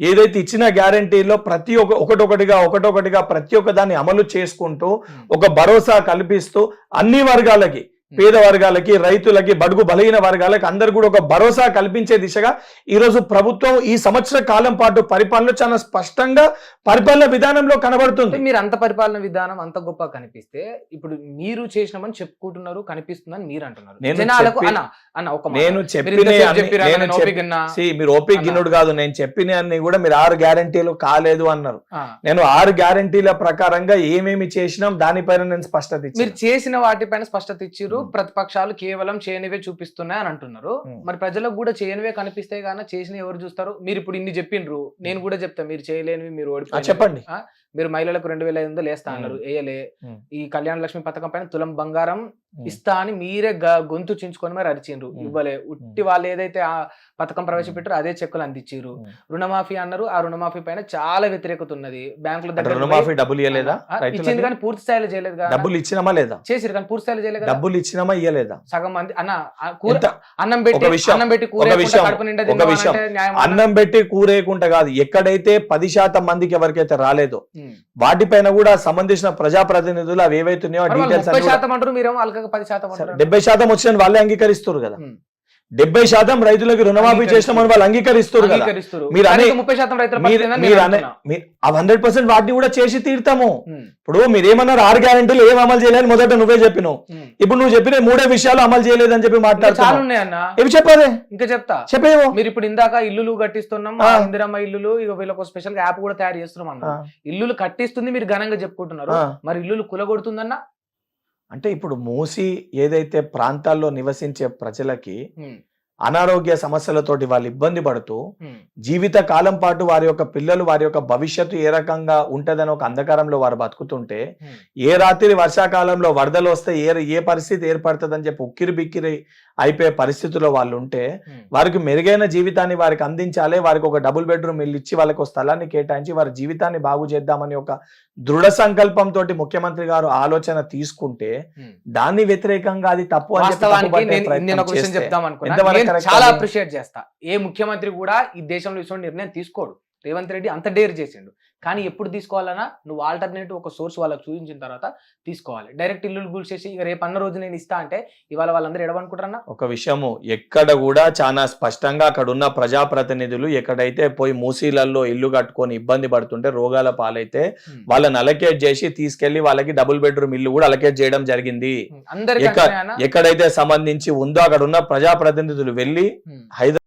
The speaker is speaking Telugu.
ఏదైతే ఇచ్చిన గ్యారంటీలో ప్రతి ఒక్క ఒకటొకటిగా ఒకటొకటిగా ప్రతి ఒక్క దాన్ని అమలు చేసుకుంటూ. ఒక భరోసా కల్పిస్తూ అన్ని వర్గాలకి పేద వర్గాలకి రైతులకి బడుగు బలహీన వర్గాలకి అందరు కూడా ఒక భరోసా కల్పించే దిశగా ఈ రోజు ప్రభుత్వం ఈ సంవత్సర కాలం పాటు పరిపాలన చాలా స్పష్టంగా పరిపాలన విధానంలో కనబడుతుంది మీరు అంత పరిపాలన విధానం అంత గొప్ప కనిపిస్తే ఇప్పుడు మీరు చేసినామని చెప్పుకుంటున్నారు కనిపిస్తుందని మీరు అంటున్నారు నేను జనాలకు చెప్పి- అన్న అన్న ఒక మాట. నేను మీరు ఓపిక మీరు. గిన్నుడు కాదు నేను చెప్పిన అన్ని కూడా మీరు ఆరు గ్యారంటీలు కాలేదు అన్నారు నేను ఆరు గ్యారంటీల ప్రకారంగా ఏమేమి చేసినాం దానిపైన నేను స్పష్టత మీరు ఇచ్చాను చేసిన వాటిపైన స్పష్టత ఇచ్చిర్రు Hmm. ప్రతిపక్షాలు కేవలం చేయనివే చూపిస్తున్నాయి అని అంటున్నారు. మరి ప్రజలకు కూడా చేయనివే కనిపిస్తే గానీ చేసిన ఎవరు చూస్తారు? మీరు ఇప్పుడు ఇన్ని చెప్పిండ్రు. నేను కూడా చెప్తా మీరు చేయలేనివి మీరు ఓడిపోయి చెప్పండి. మీరు మహిళలకు రెండు వేల ఐదు వందలు వేస్తా అన్నారు. వేయలే. ఈ కళ్యాణ లక్ష్మి పథకం పైన తులం బంగారం. ఇస్తా అని మీరే గొంతు చించుకొని మరి అరిచిండ్రు. ఇవ్వలే ఉట్టి వాళ్ళు ఏదైతే ఆ పథకం ప్రవేశపెట్టారో అదే చెక్కులు అందించారు. రుణమాఫీ అన్నారు ఆ రుణమాఫీ పైన చాలా వ్యతిరేకత ఉన్నది బ్యాంకుల దగ్గర రుణమాఫీ డబ్బులు ఇవ్వలేదా? ఇచ్చింది కానీ పూర్తి స్థాయిలో చేయలేదు డబ్బులు ఇచ్చినామా లేదా చేసిరు కానీ పూర్తి స్థాయిలో చేయలేదు డబ్బులు ఇచ్చినామా ఇయ్యలేదా సగం మంది అన్న కూర అన్నం పెట్టి అన్నం పెట్టి కూర కడుపు నిండా అన్న? పెట్టి కూరేయకుండా కాదు ఎక్కడైతే పది శాతం మందికి ఎవరికైతే రాలేదో. వాటిపైన కూడా సంబంధించిన ప్రజాప్రతినిధులు అవి ఏవైతున్నాయో డీటెయిల్స్ డెబ్బై శాతం వచ్చిన వాళ్ళే అంగీకరిస్తారు కదా. డెబ్బై శాతం రైతులకు రుణమాఫీ. చేసినామని వాళ్ళు అంగీకరిస్తారు కదా. మీరు అనే- ముప్పై శాతం రైతుల ఆ హండ్రెడ్ పర్సెంట్ వాటిని కూడా చేసి తీరుతాము. ఇప్పుడు మీరు ఏమన్నారు ఆరు గ్యారెంటీలు ఏం అమలు చేయలేని మొదట నువ్వే చెప్పినావు. ఇప్పుడు నువ్వు చెప్పిన మూడే విషయాలు అమలు చేయలేదని చెప్పి మాట్లాడుతున్నావు. ఏమి చెప్పాలి ఇంకా చెప్తా. చెప్పేమో మీరు ఇప్పుడు ఇందాక ఇల్లులు కట్టిస్తున్నాం ఇందిరమ్మ ఇల్లులు ఇక వీళ్ళకి స్పెషల్ యాప్ కూడా తయారు చేస్తున్నాం అన్న ఇల్లులు కట్టిస్తుంది మీరు ఘనంగా చెప్పుకుంటున్నారు. మరి ఇల్లులు కులగొడుతుందన్న? అంటే ఇప్పుడు మూసి ఏదైతే ప్రాంతాల్లో నివసించే ప్రజలకి అనారోగ్య సమస్యలతోటి వాళ్ళు ఇబ్బంది పడుతూ. జీవిత కాలం పాటు వారి యొక్క పిల్లలు వారి యొక్క భవిష్యత్తు ఏ రకంగా ఉంటదని ఒక అంధకారంలో వారు బతుకుతుంటే. ఏ రాత్రి వర్షాకాలంలో వరదలు వస్తే ఏ ఏ పరిస్థితి ఏర్పడుతుందని చెప్పి ఉక్కిరి బిక్కిరి అయిపోయే పరిస్థితిలో వాళ్ళు ఉంటే. వారికి మెరుగైన జీవితాన్ని వారికి అందించాలి వారికి ఒక డబుల్ బెడ్రూమ్ ఇల్లు ఇచ్చి వాళ్ళకి ఒక స్థలాన్ని కేటాయించి వారి జీవితాన్ని బాగు చేద్దామని ఒక దృఢ సంకల్పంతో ముఖ్యమంత్రి గారు ఆలోచన తీసుకుంటే. దాన్ని వ్యతిరేకంగా అది తప్పు అని చెప్పి చాలా? అప్రిషియేట్ చేస్తా ఏ ముఖ్యమంత్రి కూడా ఈ దేశంలో ఇటువంటి నిర్ణయం తీసుకోడు రేవంత్ రెడ్డి అంత డేర్ చేసిండు. కానీ ఎప్పుడు తీసుకోవాలన్నా నువ్వు ఆల్టర్నేటివ్ ఒక సోర్స్ వాళ్ళకి చూపించిన తర్వాత తీసుకోవాలి. డైరెక్ట్ ఇల్లు గుల్చేసి ఇక రేపు అన్న రోజు నేను ఇస్తా అంటే ఇవాళ వాళ్ళందరూ ఎడవనుకుంటారన్నా ఒక విషయము ఎక్కడ కూడా చాలా స్పష్టంగా అక్కడ ఉన్న ప్రజాప్రతినిధులు ఎక్కడైతే పోయి మూసీలలో ఇల్లు కట్టుకొని ఇబ్బంది పడుతుంటే రోగాల పాలైతే వాళ్ళని అలకేట్ చేసి తీసుకెళ్ళి వాళ్ళకి డబుల్ బెడ్రూమ్ ఇల్లు కూడా అలకేట్ చేయడం జరిగింది? ఎక్కడైతే సంబంధించి ఉందో అక్కడ ఉన్న ప్రజాప్రతినిధులు వెళ్ళి. హైదరాబాద్